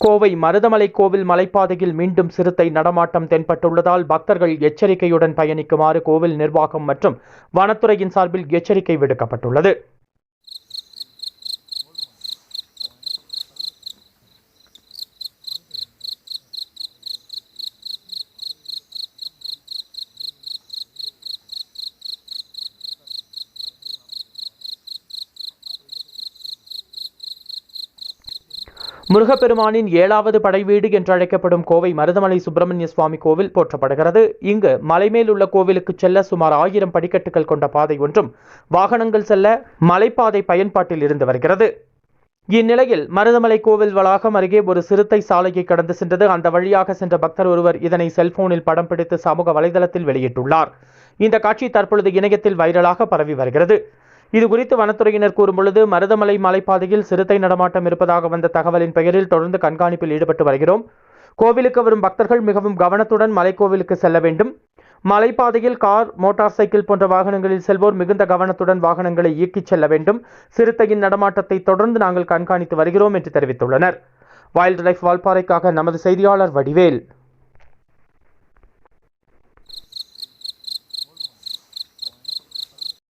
கோவை மருதமலை கோவில் மலைப்பாதையில் மீண்டும் சிறுத்தை நடமாட்டம் தென்பட்டுள்ளதால் பக்தர்கள் எச்சரிக்கையுடன் பயணிக்குமாறு கோவில் நிர்வாகம் மற்றும் வனத்துறையின் சார்பில் எச்சரிக்கை விடுக்கப்பட்டுள்ளது. முருகப்பெருமானின் ஏழாவது படைவீடு என்றழைக்கப்படும் கோவை மருதமலை சுப்பிரமணிய சுவாமி கோவில் போற்றப்படுகிறது. இங்கு மலைமேல் உள்ள கோவிலுக்கு செல்ல சுமார் ஆயிரம் படிக்கட்டுகள் கொண்ட பாதை ஒன்றும் வாகனங்கள் செல்ல மலைப்பாதை பயன்பாட்டில் இருந்து வருகிறது. இந்நிலையில் மருதமலை கோவில் வளாகம் அருகே ஒரு சிறுத்தை சாலையை கடந்து சென்றது. அந்த வழியாக சென்ற பக்தர் ஒருவர் இதனை செல்போனில் படம் பிடித்து சமூக வலைதளத்தில் வெளியிட்டுள்ளார். இந்த காட்சி தற்பொழுது இணையத்தில் வைரலாக பரவி வருகிறது. இது குறித்து வனத்துறையினர் கூறும்பொழுது மருதமலை மலைப்பாதையில் சிறுத்தை நடமாட்டம் இருப்பதாக வந்த தகவலின் பெயரில் தொடர்ந்து கண்காணிப்பில் ஈடுபட்டு வருகிறோம். கோவிலுக்கு வரும் பக்தர்கள் மிகவும் கவனத்துடன் மலைக்கோவிலுக்கு செல்ல வேண்டும். மலைப்பாதையில் கார் மோட்டார் சைக்கிள் போன்ற வாகனங்களில் செல்வோர் மிகுந்த கவனத்துடன் வாகனங்களை இயக்கிச் செல்ல வேண்டும். சிறுத்தையின் நடமாட்டத்தை தொடர்ந்து நாங்கள் கண்காணித்து வருகிறோம் என்று தெரிவித்துள்ளனர். வைல்ட் லைஃப் வால்பாறைக்காக நமது செய்தியாளர் வடிவேல்.